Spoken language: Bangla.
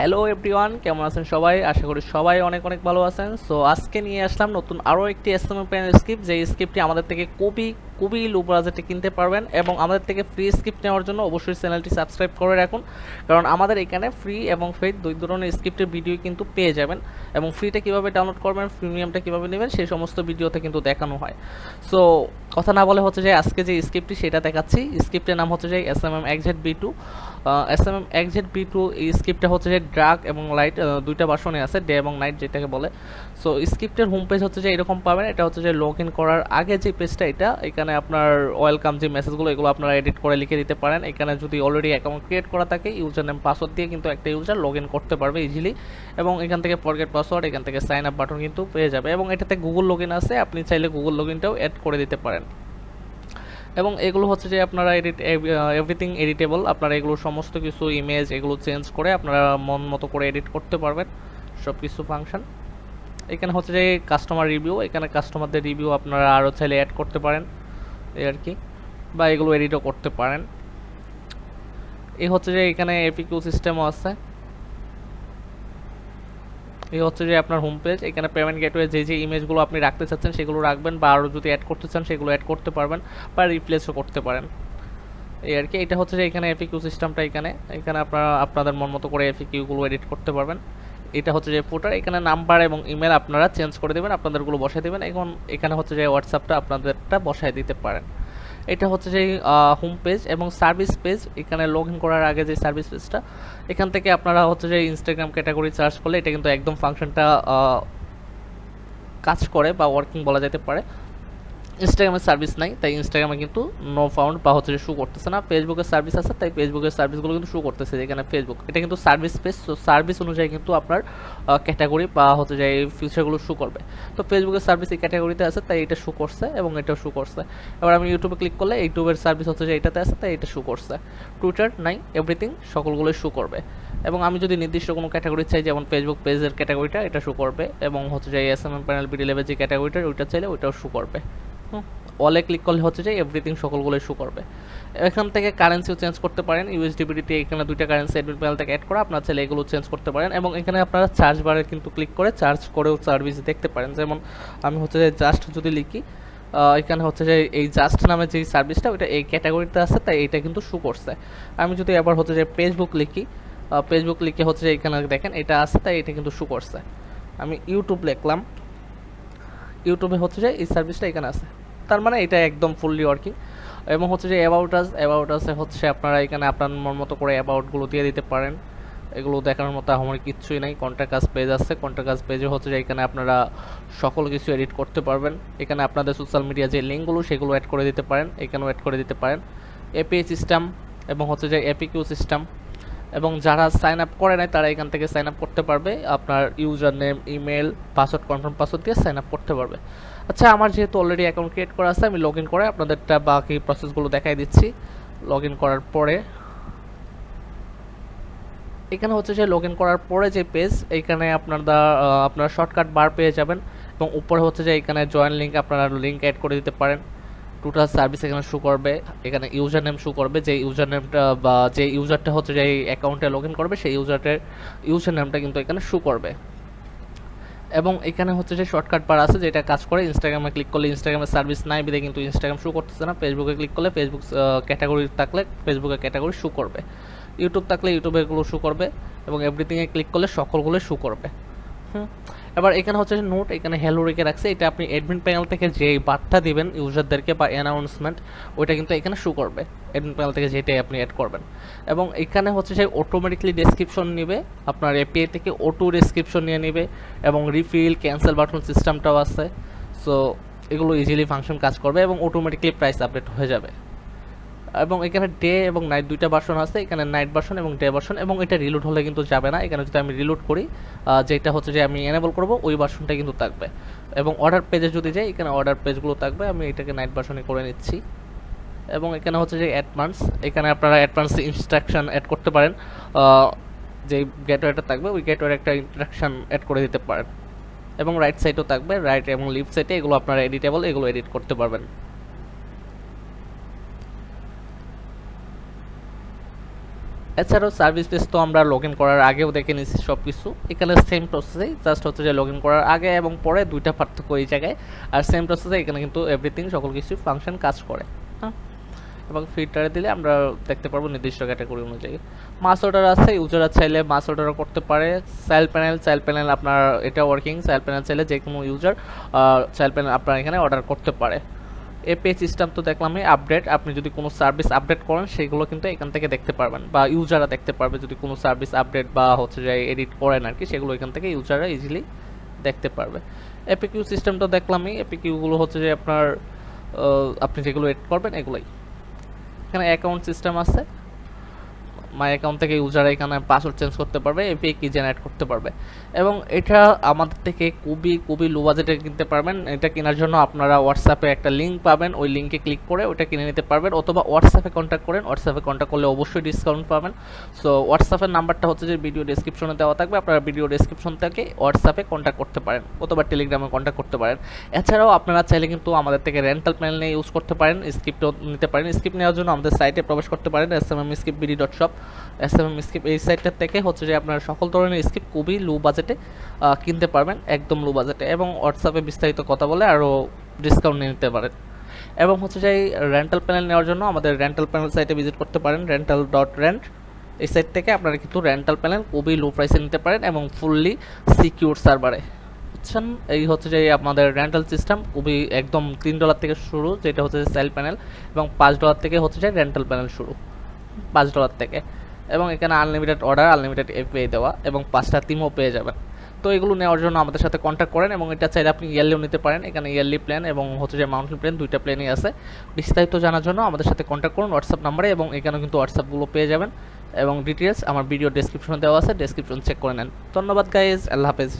হ্যালো এভরিওয়ান কেমন আছেন সবাই? আশা করি সবাই অনেক অনেক ভালো আছেন। সো আজকে নিয়ে আসলাম নতুন আরও একটি এসএমএ প্যান স্ক্রিপ্ট যে স্ক্রিপ্টটি আমাদের থেকে খুবই খুবই লো বাজেটে কিনতে পারবেন এবং আমাদের থেকে ফ্রি স্ক্রিপ্ট নেওয়ার জন্য অবশ্যই চ্যানেলটি সাবস্ক্রাইব করে রাখুন। কারণ আমাদের এখানে ফ্রি এবং ফেক দুই ধরনের স্ক্রিপ্টের ভিডিও কিন্তু পেয়ে যাবেন এবং ফ্রিটা কীভাবে ডাউনলোড করবেন প্রিমিয়ামটা কীভাবে নেবেন, সেই সমস্ত ভিডিওতে কিন্তু দেখানো হয়। সো কথা না বলে হচ্ছে যে আজকে যে স্ক্রিপ্টটি সেটা দেখাচ্ছি। স্ক্রিপ্টের নাম হচ্ছে যে S M M exceed B two S M M exceed B two এই স্ক্রিপ্টটা হচ্ছে যে ড্রাগ এবং লাইট দুইটা বাসনে আছে ডে এবং নাইট যেটাকে বলে। সো স্ক্রিপ্টের হোম পেজ হচ্ছে যে এরকম পাবেন। এটা হচ্ছে যে লগ ইন করার আগে যে পেজটা এটা এখানে আপনার ওয়েলকাম যে মেসেজগুলো এগুলো আপনারা এডিট করে লিখে দিতে পারেন। এখানে যদি অলরেডি অ্যাকাউন্ট ক্রিয়েট করা থাকে ইউজার নেম পাসওয়ার্ড দিয়ে কিন্তু একটা ইউজার লগ করতে পারবে ইজিলি এবং এখান থেকে ফরগেট পাসওয়ার্ড এখান থেকে সাইন আপ বাটন কিন্তু পেয়ে যাবে এবং এটাতে গুগল লগ আছে, আপনি চাইলে গুগল লগ অ্যাড করে দিতে পারেন। এবং এগুলো হচ্ছে যে আপনারা এডিট এভরিথিং এডিটেবল আপনারা এগুলো সমস্ত কিছু ইমেজ এগুলো চেঞ্জ করে আপনারা মন মতো করে এডিট করতে পারবেন সব কিছু ফাংশন এখানে হচ্ছে যে কাস্টমার রিভিউ এখানে কাস্টমারদের রিভিউ আপনারা আরও চাইলে অ্যাড করতে পারেন। এই আর কি, বা এগুলো এডিটও করতে পারেন। এই হচ্ছে যে এখানে এপিকিউ সিস্টেমও আছে। এই হচ্ছে যে আপনার হোম পেজ এখানে পেমেন্ট গেটওয়ে যে যে ইমেজগুলো আপনি রাখতে চাচ্ছেন সেগুলো রাখবেন, বা আরও যদি অ্যাড করতে চান সেগুলো অ্যাড করতে পারবেন, বা রিপ্লেসও করতে পারেন। এই আর কি, এটা হচ্ছে যে এখানে এফিকিউ সিস্টেমটা এখানে এখানে আপনারা আপনাদের মন মতো করে এফিকিউগুলো এডিট করতে পারবেন। এটা হচ্ছে যে ফুটার এখানে নাম্বার এবং ইমেল আপনারা চেঞ্জ করে দেবেন, আপনাদেরগুলো বসাই দেবেন। এখন এখানে হচ্ছে যে হোয়াটসঅ্যাপটা আপনাদেরটা বসায় দিতে পারেন। এটা হচ্ছে যে হোম পেজ এবং সার্ভিস পেজ এখানে লগ ইন করার আগে যে সার্ভিস পেজটা এখান থেকে আপনারা হচ্ছে যে ইনস্টাগ্রাম ক্যাটাগরি সার্চ করলে এটা কিন্তু একদম ফাংশনটা কাজ করে বা ওয়ার্কিং বলা যেতে পারে। ইনস্টাগ্রামের সার্ভিস নাই, তাই ইনস্টাগ্রামে কিন্তু নো ফাউন্ড বা হচ্ছে শু করতেছে না। ফেসবুকের সার্ভিস আছে, তাই ফেসবুকের সার্ভিসগুলো কিন্তু শু করতেছে যেখানে ফেসবুক এটা কিন্তু সার্ভিস পেজ সার্ভিস অনুযায়ী কিন্তু আপনার ক্যাটাগরি বা হচ্ছে যে ফিউচারগুলো শু করবে। তো ফেসবুকের সার্ভিস এই ক্যাটাগরিতে আছে, তাই এটা শু করছে এবং এটাও শু করছে। এবার আমি ইউটিউবে ক্লিক করলে ইউটিউবের সার্ভিস হচ্ছে যে এটাতে আছে, তাই এটা শু করছে। টুইটার নাই এভরিথিং সকলগুলোই শু করবে। এবং আমি যদি নির্দিষ্ট কোনো ক্যাটাগরি চাই, যেমন ফেসবুক পেজের ক্যাটাগরিটা এটা শু করবে। এবং হচ্ছে যে S M M panel BD level যে ক্যাটাগরিটা ওইটা চাইলে ওইটাও শু করবে। অলে ক্লিক করলে হচ্ছে যে এভরিথিং সকলগুলো শু করবে। এখান থেকে কারেন্সিও চেঞ্জ করতে পারেন ইউএসডিবিডিতে এখানে দুইটা কারেন্সি অ্যাডমিট প্যানেল থেকে অ্যাড করা, আপনার চাইলে এগুলো চেঞ্জ করতে পারেন এবং এখানে আপনারা চার্জ বারে কিন্তু ক্লিক করে চার্জ করেও সার্ভিস দেখতে পারেন। যেমন আমি হচ্ছে যে জাস্ট যদি লিখি এখানে হচ্ছে যে এই জাস্ট নামে যে সার্ভিসটা ওইটা এই ক্যাটাগরিতে আছে, তাই এটা কিন্তু শু করছে। আমি যদি আবার হচ্ছে যে ফেসবুক লিখি ফেসবুক লিখে হচ্ছে যে এখানে দেখেন এটা আছে, তাই এটা কিন্তু শু করছে। আমি ইউটিউব লিখলাম। ইউটিউবে হচ্ছে যে এই সার্ভিসটা এখানে আছে। তার মানে এটা একদম ফুললি ওয়ার্কিং এবং হচ্ছে যে অ্যাবাউট আস অ্যাবাউট আসে হচ্ছে আপনারা এখানে আপনার মতো করে অ্যাবাউটগুলো দিয়ে দিতে পারেন। এগুলো দেখানোর মতো আমার কিচ্ছুই নাই। কন্ট্যাক্ট কাজ পেজ আছে। কন্ট্যাক্ট কাজ পেজে হচ্ছে যে এখানে আপনারা সকল কিছু এডিট করতে পারবেন। এখানে আপনাদের সোশ্যাল মিডিয়া যে লিঙ্কগুলো সেগুলো অ্যাড করে দিতে পারেন। এখানেও অ্যাড করে দিতে পারেন। এপিআই সিস্টেম এবং হচ্ছে যে এপিকিউ সিস্টেম এবং যারা সাইন আপ করে নাই, তারা এখান থেকে সাইন আপ করতে পারবে। আপনার user name email password confirm password দিয়ে সাইন আপ করতে পারবে। আচ্ছা আমার যেহেতু অলরেডি অ্যাকাউন্ট ক্রিয়েট করা আছে, আমি লগ ইন করে আপনাদেরটা বাকি প্রসেসগুলো দেখাই দিচ্ছি। লগ ইন করার পরে, এখানে হচ্ছে যে লগ ইন করার পরে যে পেজ এইখানে আপনার আপনার শর্টকাট বার পেয়ে যাবেন। এবং উপরে হচ্ছে যে এখানে জয়েন লিঙ্ক আপনারা লিঙ্ক অ্যাড করে দিতে পারেন। টোটাল সার্ভিস এখানে শো করবে, এখানে ইউজার নেম শো করবে, যে ইউজার নেমটা বা যে ইউজারটা হচ্ছে যে অ্যাকাউন্টে লগ ইন করবে, সেই ইউজারটার ইউজার নেমটা কিন্তু এখানে শো করবে। এবং এখানে হচ্ছে যে শর্টকাট বার আছে, যেটা কাজ করে ইনস্টাগ্রামে ক্লিক করলে ইনস্টাগ্রামের সার্ভিস নাই বিদে কিন্তু ইনস্টাগ্রাম শো করতেছে না। ফেসবুকে ক্লিক করলে ফেসবুক ক্যাটাগরি থাকলে ফেসবুকের ক্যাটাগরি শো করবে। ইউটিউব থাকলে ইউটিউবেরগুলো শো করবে এবং এভরিথিংয়ে ক্লিক করলে সকলগুলো শো করবে। এবার এখানে হচ্ছে নোট এখানে হ্যালো রেখে রাখছে। এটা আপনি অ্যাডমিন প্যানেল থেকে যে বার্তা দিবেন ইউজারদেরকে বা অ্যানাউন্সমেন্ট ওইটা কিন্তু এখানে শো করবে। অ্যাডমিন প্যানেল থেকে যেটাই আপনি অ্যাড করবেন। এবং এখানে হচ্ছে যে অটোমেটিকলি ডেসক্রিপশন নেবে। আপনার এপিআই থেকে অটো ডেসক্রিপশন নিয়ে নেবে এবং রিফিল ক্যান্সেল বাটন সিস্টেমটাও আছে। সো এগুলো ইজিলি ফাংশন কাজ করবে এবং অটোমেটিকলি প্রাইস আপডেট হয়ে যাবে। এবং এখানে ডে এবং নাইট দুইটা ভার্সন আছে। এখানে নাইট ভার্সন এবং ডে ভার্সন এবং এটা রিলোড হলে কিন্তু যাবে না। এখানে যদি আমি রিলোড করি যেটা হচ্ছে যে আমি এনেবল করব, ওই ভার্সনটা কিন্তু থাকবে। এবং অর্ডার পেজে যদি যাই, এখানে অর্ডার পেজগুলো থাকবে। আমি এটাকে নাইট ভার্সনে করে নিচ্ছি। এবং এখানে হচ্ছে যে অ্যাডভান্স এখানে আপনারা অ্যাডভান্স ইনস্ট্রাকশন অ্যাড করতে পারেন। যে গেটওয়েটা থাকবে, ওই গেটওয়ের একটা ইনস্ট্রাকশন অ্যাড করে দিতে পারেন। এবং রাইট সাইডও থাকবে। রাইট এবং লিফট সাইডে এগুলো আপনারা এডিটেবল এগুলো এডিট করতে পারবেন। এছাড়াও সার্ভিস পেজ তো আমরা লগ ইন করার আগেও দেখে নিচ্ছি সব কিছু এখানে সেম প্রসেসেই জাস্ট হচ্ছে যে লগ ইন করার আগে এবং পরে দুইটা পার্থক্য এই জায়গায়। আর সেম প্রসেসে এখানে কিন্তু এভরিথিং সকল কিছু ফাংশন কাজ করে। হ্যাঁ? এবং ফিল্টারে দিলে আমরা দেখতে পারব নির্দিষ্ট ক্যাটাগরি অনুযায়ী। মাস অর্ডার আছে ইউজাররা চাইলে মাস অর্ডারও করতে পারে। চাইল্ড প্যানেল চাইল্ড প্যানেল আপনার এটা ওয়ার্কিং চাইল্ড প্যানেল চাইলে যে কোনো ইউজার চাইল্ড প্যানেল আপনার এখানে অর্ডার করতে পারে। এপি সিস্টেম তো দেখলামই আপডেট আপনি যদি কোনো সার্ভিস আপডেট করেন, সেগুলো কিন্তু এখান থেকে দেখতে পারবেন। বা ইউজাররা দেখতে পারবে যদি কোনো সার্ভিস আপডেট বা হচ্ছে যে এডিট করেন আর কি সেগুলো এখান থেকে ইউজাররা ইজিলি দেখতে পারবে। এপিকিউ সিস্টেমটা দেখলামই এপিকিউগুলো হচ্ছে যে আপনার আপনি যেগুলো এড করবেন, এগুলোই। এখানে অ্যাকাউন্ট সিস্টেম আছে। মাই অ্যাকাউন্ট থেকে ইউজার এখানে পাসওয়ার্ড চেঞ্জ করতে পারবে এপিআই কি জেনারেট করতে পারবে। এবং এটা আমাদের থেকে খুবই খুবই লো বাজেটে কিনতে পারবেন। এটা কেনার জন্য আপনারা হোয়াটসঅ্যাপে একটা লিঙ্ক পাবেন, ওই লিঙ্কে ক্লিক করে ওটা কিনে নিতে পারবেন, অথবা হোয়াটসঅ্যাপে কন্ট্যাক্ট করেন। হোয়াটসঅ্যাপে কন্ট্যাক্ট করলে অবশ্যই ডিসকাউন্ট পাবেন। সো হোয়াটসঅ্যাপের নাম্বারটা হচ্ছে যে ভিডিও ডেসক্রিপশনে দেওয়া থাকবে, আপনারা ভিডিও ডেসক্রিপশন থেকে হোয়াটসঅ্যাপে কন্ট্যাক্ট করতে পারেন, অথবা টেলিগ্রামে কন্ট্যাক্ট করতে পারেন। এছাড়াও আপনারা চাইলে কিন্তু আমাদের থেকে রেন্টাল প্ল্যান নিয়ে ইউজ করতে পারেন স্ক্রিপ্টও নিতে পারেন। স্ক্রিপ্ট নেওয়ার জন্য আমাদের সাইটে প্রবেশ করতে পারেন S M M script BD dot shop S M M script এই সাইটটার থেকে হচ্ছে যে আপনারা সকল ধরনের স্ক্রিপ্ট খুবই লো বাজেটে কিনতে পারবেন, একদম লো বাজেটে এবং হোয়াটসঅ্যাপে বিস্তারিত কথা বলে আরও ডিসকাউন্ট নিতে পারেন। এবং হচ্ছে যে রেন্টাল প্যানেল নেওয়ার জন্য আমাদের রেন্টাল প্যানেল সাইটে ভিজিট করতে পারেন রেন্টাল ডট রেন্ট এই সাইট থেকে আপনারা কিন্তু রেন্টাল প্যানেল খুবই লো প্রাইসে নিতে পারেন এবং ফুললি সিকিউর সার্ভারে বুঝছেন? এই হচ্ছে যে আমাদের রেন্টাল সিস্টেম খুবই একদম তিন ডলার থেকে শুরু, যেটা হচ্ছে সেল প্যানেল এবং পাঁচ ডলার থেকে হচ্ছে যে রেন্টাল প্যানেল শুরু। পাঁচ ডলার থেকে। এবং এখানে আনলিমিটেড অর্ডার আনলিমিটেড এপিআই দেওয়া এবং পাঁচটা টিমও পেয়ে যাবেন। তো এগুলো নেওয়ার জন্য আমাদের সাথে কন্ট্যাক্ট করেন এবং এটা চাইলে আপনি ইয়ারলিও নিতে পারেন। এখানে ইয়ারলি প্ল্যান এবং হচ্ছে যে মাউন্টেন প্ল্যান দুইটা প্ল্যানই আছে। বিস্তারিত জানার জন্য আমাদের সাথে কন্ট্যাক্ট করুন হোয়াটসঅ্যাপ নাম্বারে এবং এখানে কিন্তু হোয়াটসঅ্যাপগুলো পেয়ে যাবেন। এবং ডিটেলস আমার ভিডিও ডেসক্রিপশনে দেওয়া আছে। ডেসক্রিপশন চেক করে নেন। ধন্যবাদ গাইজ আল্লাহ হাফেজ।